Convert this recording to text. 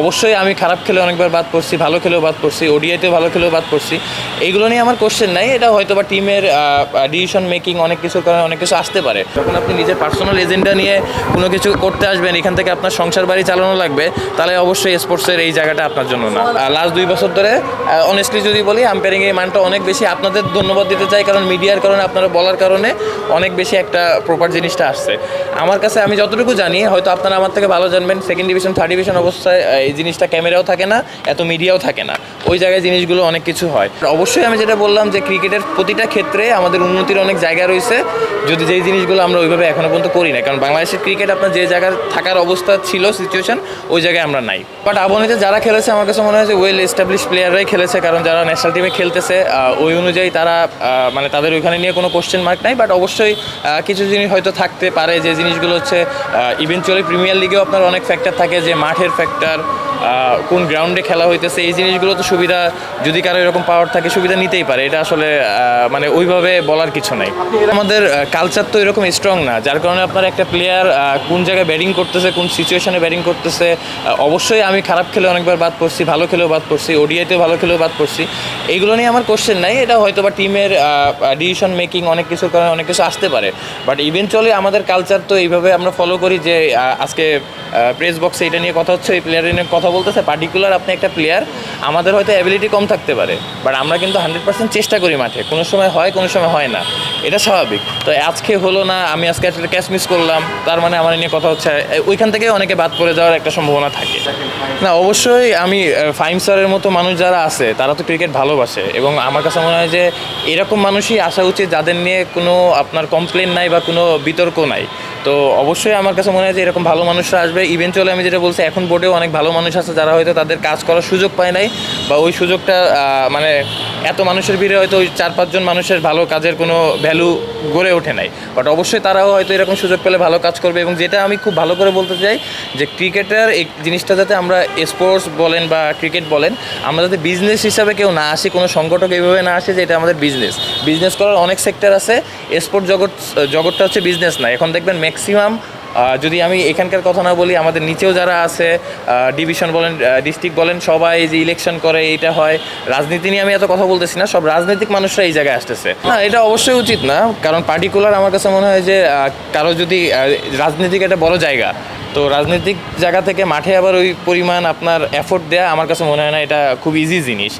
অবশ্যই আমি খারাপ খেলে অনেকবার বাদ পড়ছি, ভালো খেলেও বাদ পড়ছি ওডিআইতেও ভালো খেলেও বাদ পড়ছি। এইগুলো নিয়ে আমার কোশ্চেন নাই, এটা হয়তো বা টিমের ডিসিশন মেকিং অনেক কিছুর কারণে অনেক কিছু আসতে পারে। যখন আপনি নিজের পার্সোনাল এজেন্ডা নিয়ে কোনো কিছু করতে আসবেন, এখান থেকে আপনার সংসার বাড়ি চালানো লাগবে, তাহলে অবশ্যই স্পোর্টসের এই জায়গাটা আপনার জন্য না। লাস্ট দুই বছর ধরে অনেস্টলি যদি বলি আম্পায়ারিং এর মানটা অনেক বেশি আপনাদের ধন্যবাদ দিতে চাই, কারণ মিডিয়ার কারণে, আপনারা বলার কারণে অনেক বেশি একটা প্রপার জিনিসটা আসছে। আমার কাছে আমি যতটুকু জানি, হয়তো আপনারা আমার থেকে ভালো জানবেন সেকেন্ড ডিভিশন থার্ড ডিভিশন অবস্থায় এই জিনিসটা ক্যামেরাও থাকে না, এত মিডিয়াও থাকে না। ওই জায়গায় জিনিসগুলো অনেক কিছু হয়। অবশ্যই আমি যেটা বললাম যে ক্রিকেটের প্রতিটা ক্ষেত্রে আমাদের উন্নতির অনেক জায়গা রয়েছে। যদি যেই জিনিসগুলো আমরা ওইভাবে এখনও পর্যন্ত করি না কারণ বাংলাদেশের ক্রিকেট আপনার যে জায়গায় থাকার অবস্থা ছিল সিচুয়েশন ওই জায়গায় আমরা নাই। বাট আবহানিতে যারা খেলেছে, আমার কাছে মনে হয় যে ওয়েল এস্টাবলিশ প্লেয়াররাই খেলেছে, কারণ যারা ন্যাশনাল টিমে খেলতেছে ওই অনুযায়ী তারা মানে তাদের ওইখানে নিয়ে কোনো কোশ্চেন মার্ক নাই। বাট অবশ্যই কিছু জিনিস হয়তো থাকতে পারে, যে জিনিসগুলো হচ্ছে ইভেনচুয়ালি প্রিমিয়ার লিগেও আপনার অনেক ফ্যাক্টর থাকে, যে মাঠের ফ্যাক্টর কোন গ্রাউন্ডে খেলা হইতেছে, এই জিনিসগুলো তো সুবিধা যদি কারও এরকম পাওয়ার থাকে, সুবিধা নিতেই পারে। এটা আসলে মানে ওইভাবে বলার কিছু নাই। আমাদের কালচার তো এরকম স্ট্রং না, যার কারণে আপনার একটা প্লেয়ার কোন জায়গায় ব্যাটিং করতেছে, কোন সিচুয়েশনে ব্যাটিং করতেছে অবশ্যই আমি খারাপ খেলে অনেকবার বাদ পড়ছি, ভালো খেলেও বাদ পড়ছি ওডিআইতেও ভালো খেলেও বাদ পড়ছি। এইগুলো নিয়ে আমার কোশ্চেন নাই, এটা হয়তো বা টিমের ডিসিশন মেকিং অনেক কিছুর কারণে অনেক কিছু আসতে পারে। বাট ইভেনচুয়ালি আমাদের কালচার তো এইভাবে আমরা ফলো করি যে আজকে প্রেস বক্সে এটা নিয়ে কথা হচ্ছে এই প্লেয়ার নিয়ে কথা বলতেছে পার্টিকুলার আপনি একটা প্লেয়ার আমাদের হয়তো অ্যাবিলিটি কম থাকতে পারে বাট আমরা কিন্তু হান্ড্রেড পার্সেন্ট চেষ্টা করি মাঠে, কোনো সময় হয়, কোনো সময় হয় না, এটা স্বাভাবিক। তো আজকে হলো না, আমি আজকে একটা ক্যাচ মিস করলাম, তার মানে আমার নিয়ে কথা হচ্ছে, ওইখান থেকে অনেকে বাদ পড়ে যাওয়ার একটা সম্ভাবনা থাকে। না, অবশ্যই আমি ফাইম স্যারের মতো মানুষ যারা আছে, তারা তো ক্রিকেট ভালোবাসে, এবং আমার কাছে মনে হয় যে এরকম মানুষই আসা উচিত যাদের নিয়ে কোনো আপনার কমপ্লেন নাই বা কোনো বিতর্ক নাই। তো অবশ্যই আমার কাছে মনে হয় যে এরকম ভালো মানুষরা আসবে। ইভেনচুয়ালি আমি যেটা বলছি, এখন বোর্ডেও অনেক ভালো মানুষ আছে যারা হয়তো তাদের কাজ করার সুযোগ পায় নাই বা ওই সুযোগটা মানে এত মানুষের ভিড়ে হয়তো ওই চার, পাঁচজন মানুষের ভালো কাজের কোনো ভ্যালু গড়ে ওঠে নাই। বাট অবশ্যই তারাও হয়তো এরকম সুযোগ পেলে ভালো কাজ করবে এবং যেটা আমি খুব ভালো করে বলতে চাই যে ক্রিকেটার এই জিনিসটা যাতে আমরা স্পোর্টস বলেন বা ক্রিকেট বলেন, আমরা যাতে বিজনেস হিসাবে কেউ না আসি, কোনো সংগঠক এইভাবে না আসে যে এটা আমাদের বিজনেস বিজনেস করার অনেক সেক্টর আছে স্পোর্ট জগৎ, জগৎটা হচ্ছে বিজনেস না। এখন দেখবেন ম্যাক্সিমাম যদি আমি এখানকার কথা না বলি, আমাদের নিচেও যারা আছে ডিভিশন বলেন ডিস্ট্রিক্ট বলেন, সবাই যে ইলেকশন করে এটা হয়। রাজনীতি নিয়ে আমি এত কথা বলতেছি না, সব রাজনৈতিক মানুষরা এই জায়গায় আসতেছে। না, এটা অবশ্যই উচিত না, কারণ পার্টিকুলার আমার কাছে মনে হয় যে কারও যদি রাজনীতিক একটা বড় জায়গা, তো রাজনৈতিক জায়গা থেকে মাঠে আবার ওই পরিমাণ আপনার এফোর্ট দেওয়া আমার কাছে মনে হয় না এটা খুব ইজি জিনিস।